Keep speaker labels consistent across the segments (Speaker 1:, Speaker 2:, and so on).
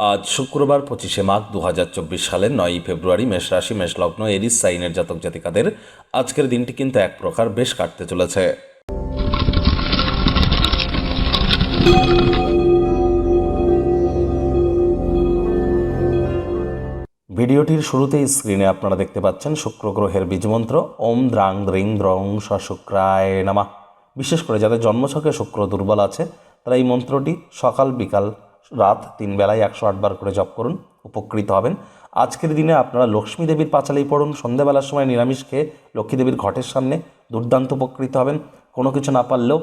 Speaker 1: আজ শুক্রবার পঁচিশে মাঘ দু হাজার চব্বিশ সালের নয়ই ফেব্রুয়ারি মেষ রাশি এরিস, সাইনের জাতক জাতিকাদের আজকের দিনটি কিন্তু এক প্রকার বেশ কাটতে চলেছে। ভিডিওটির শুরুতেই স্ক্রিনে আপনারা দেখতে পাচ্ছেন শুক্র গ্রহের বীজমন্ত্র ওম দ্রাং দ্রিং দ্রং স শুক্রায় নামা। বিশেষ করে যাদের জন্মছকে শুক্র দুর্বল আছে, তারা এই মন্ত্রটি সকাল বিকাল রাত তিন বেলায় একশো আটবার করে জপ করুন, উপকৃত হবেন। আজকের দিনে আপনারা লক্ষ্মী দেবীর পাঁচালেই পড়ুন, সন্ধ্যাবেলার সময় নিরামিষ খেয়ে লক্ষ্মী দেবীর ঘটের সামনে দুর্দান্ত উপকৃত হবেন। কোনো কিছু না পারলেও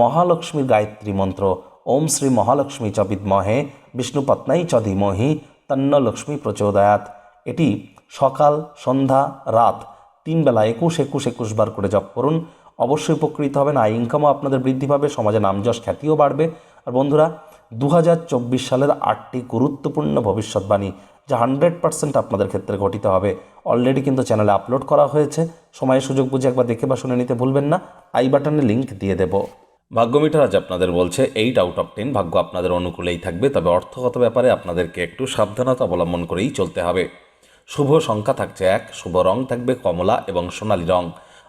Speaker 1: মহালক্ষ্মীর গায়ত্রী মন্ত্র, ওম শ্রী মহালক্ষ্মী চ বিদ্মহে, বিষ্ণু পত্নাই চ ধীমহি, তন্ন লক্ষ্মী প্রচোদয়াত। এটি সকাল, সন্ধ্যা, রাত তিন বেলা একুশ একুশ একুশ বার করে জপ করুন। অবশ্যই উপকৃত হবেন, আয় ইনকামও আপনাদের বৃদ্ধি পাবে, সমাজে নামযশ খ্যাতিও বাড়বে। আর বন্ধুরা দু হাজার চব্বিশ সালের আটটি গুরুত্বপূর্ণ ভবিষ্যৎবাণী, যা হান্ড্রেড পার্সেন্ট আপনাদের ক্ষেত্রে ঘটিত হবে। অলরেডি কিন্তু চ্যানেলে আপলোড করা হয়েছে। সময় সুযোগ বুঝে একবার দেখে বা শুনে নিতে ভুলবেন না। আই বাটনে লিঙ্ক দিয়ে দেব। ভাগ্যমিটার আজ আপনাদের বলছে, এইট আউট অফ টেন ভাগ্য আপনাদের অনুকূলেই থাকবে, তবে অর্থগত ব্যাপারে আপনাদেরকে একটু সাবধানতা অবলম্বন করেই চলতে হবে। শুভ সংখ্যা থাকছে এক, শুভ রং থাকবে কমলা এবং সোনালী রং।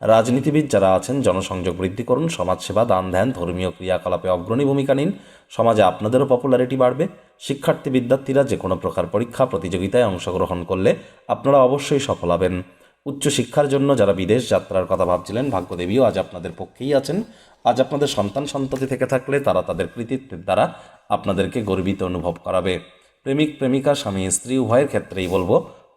Speaker 1: রাজনীতিবিদ যারা আছেন, জনসংযোগ বৃদ্ধি করুন, সমাজসেবা, দান, ধ্যান, ধর্মীয় ক্রিয়াকলাপে অগ্রণী ভূমিকা নিন। সমাজে আপনাদেরও পপুলারিটি বাড়বে। শিক্ষার্থী, বিদ্যার্থীরা যে কোনো প্রকার পরীক্ষা, প্রতিযোগিতায় অংশগ্রহণ করলে আপনারা অবশ্যই সফল হবেন। উচ্চশিক্ষার জন্য যারা বিদেশ যাত্রার কথা ভাবছিলেন, ভাগ্যদেবীও আজ আপনাদের পক্ষেই আছেন। আজ আপনাদের সন্তান সন্ততি থেকে থাকলে তারা তাদের কৃতিত্বের দ্বারা আপনাদেরকে গর্বিত অনুভব করাবে। প্রেমিক, প্রেমিকা, স্বামী, স্ত্রী, উভয়ের ক্ষেত্রেই বলব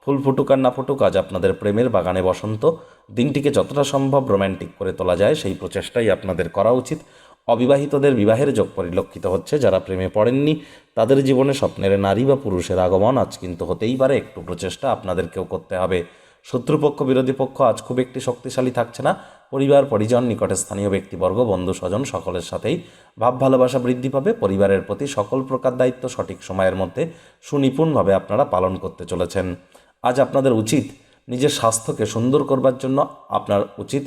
Speaker 1: ফুল ফুটুক আর না ফুটুক, আজ আপনাদের প্রেমের বাগানে বসন্ত। দিনটিকে যতটা সম্ভব রোম্যান্টিক করে তোলা যায়, সেই প্রচেষ্টাই আপনাদের করা উচিত। অবিবাহিতদের বিবাহের যোগ পরিলক্ষিত হচ্ছে, যারা প্রেমে পড়েননি, তাদের জীবনে স্বপ্নের নারী বা পুরুষের আগমন আজ কিন্তু হতেই পারে, একটু প্রচেষ্টা আপনাদেরকেও করতে হবে। শত্রুপক্ষ, বিরোধী পক্ষ আজ খুব একটি শক্তিশালী থাকছে না, পরিবার, পরিজন, নিকটে স্থানীয় ব্যক্তিবর্গ, বন্ধু, স্বজন, সকলের সাথেই ভাব, ভালোবাসা বৃদ্ধি পাবে। পরিবারের প্রতি সকল প্রকার দায়িত্ব সঠিক সময়ের মধ্যে সুনিপুণভাবে আপনারা পালন করতে চলেছেন। আজ আপনাদের উচিত নিজের স্বাস্থ্যকে সুন্দর করবার জন্য আপনার উচিত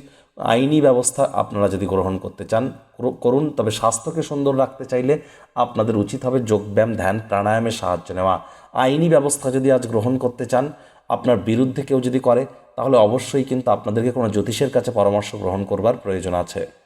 Speaker 1: আইনি ব্যবস্থা আপনারা যদি গ্রহণ করতে চান করুন। তবে স্বাস্থ্যকে সুন্দর রাখতে চাইলে আপনাদের উচিত হবে যোগব্যায়াম, ধ্যান প্রাণায়ামের সাহায্য নেওয়া। আইনি ব্যবস্থা যদি আজ গ্রহণ করতে চান, আপনার বিরুদ্ধে কেউ যদি করে, তাহলে অবশ্যই কিন্তু আপনাদেরকে কোনো জ্যোতিষের কাছে পরামর্শ গ্রহণ করবার প্রয়োজন আছে।